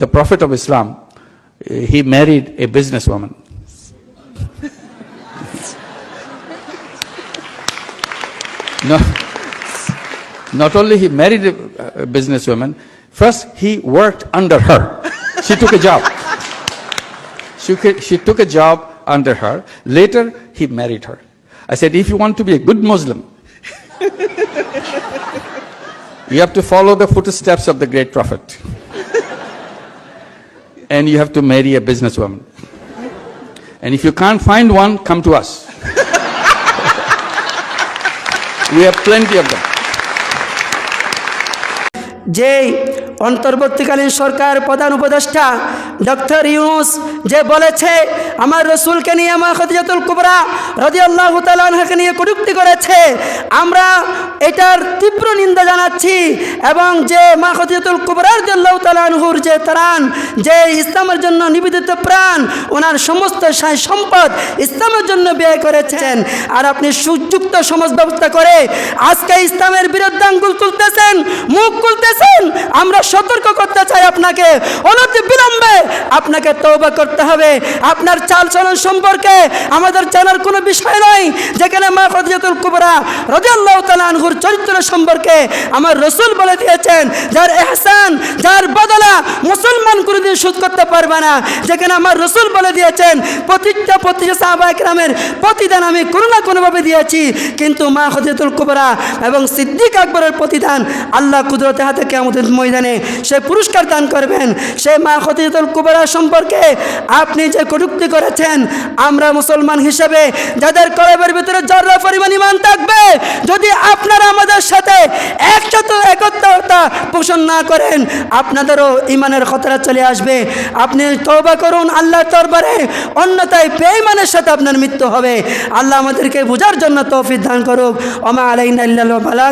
The Prophet of Islam, he married a businesswoman. no, not only he married a, a businesswoman, first he worked under her. She took a job. She, she took a job under her. Later, he married her. I said, if you want to be a good Muslim, you have to follow the footsteps of the great prophet. And you have to marry a businesswoman. And if you can't find one, come to us. we have plenty of them. যেই অন্তর্বর্তীকালীন সরকার প্রধান উপদেষ্টা doctor Yunus যে বলেছে, আমার রসুলকে নিয়ে, আমার খদিজাতুল কুবরা রদি আল্লাহ তালকে নিয়ে কটুক্তি করেছে, আমরা এটার তীব্র নিন্দা জানাচ্ছি এবং যে মা খদিজাতুল কুবরা রদি আল্লাহ তালানহুর যে ত্রাণ, যে ইসলামের জন্য নিবেদিত প্রাণ, ওনার সমস্ত সাই সম্পদ ইসলামের জন্য ব্যয় করেছেন। আর আপনি সুযুক্ত সমাজ ব্যবস্থা করে আজকে ইসলামের বিরুদ্ধে আঙ্গুল তুলতেছেন, মুখ খুলতেছেন, আমরা সতর্ক করতে চাই আপনাকে। অনতি বিলম্বে আপনাকে তৌবা করতে হবে। আপনার চালচলন সম্পর্কে আমাদের জানার কোনো বিষয় নয় যেখানে মা ফজিয়াতুল কুবরা রাদিয়াল্লাহু তাআলা আনহুর চরিত্র সম্পর্কে আমার রসুল বলে দিয়েছেন, যার এহসান যার বদলা মুসলমান কোনোদিন শোধ করতে পারবে না। যেখানে আমার রসুল বলে দিয়েছেন, প্রতিটা প্রতিটা সাহাবা একরামের প্রতিদান আমি কোনো না কোনোভাবে দিয়েছি। কিন্তু মা খদিয়াতুল কুবরা এবং সিদ্দিক আকবরের প্রতিদান আল্লাহ কুদরতে হাতে আমাদের ময়দানে সে পুরস্কার দান করবেন। সে মা খদিজাতুল কুবরা সম্পর্কে আপনি যে কটুক্তি করেছেন, আমরা মুসলমান হিসেবে যাদের কলবের ভিতরে জর্রা পরিমাণ ইমান থাকবে, যদি আপনারা আমাদের সাথে একসাথে একত্রতা পোষণ না করেন, আপনাদেরও ইমানের খতরা চলে আসবে। আপনি তওবা করুন আল্লাহর দরবারে অন্যতায় বেঈমানের সাথে আপনার মৃত্যু হবে। আল্লাহ আমাদেরকে বোঝার জন্য তৌফিক দান করুক। ওমা আলাইনা ইল্লাল বালাগ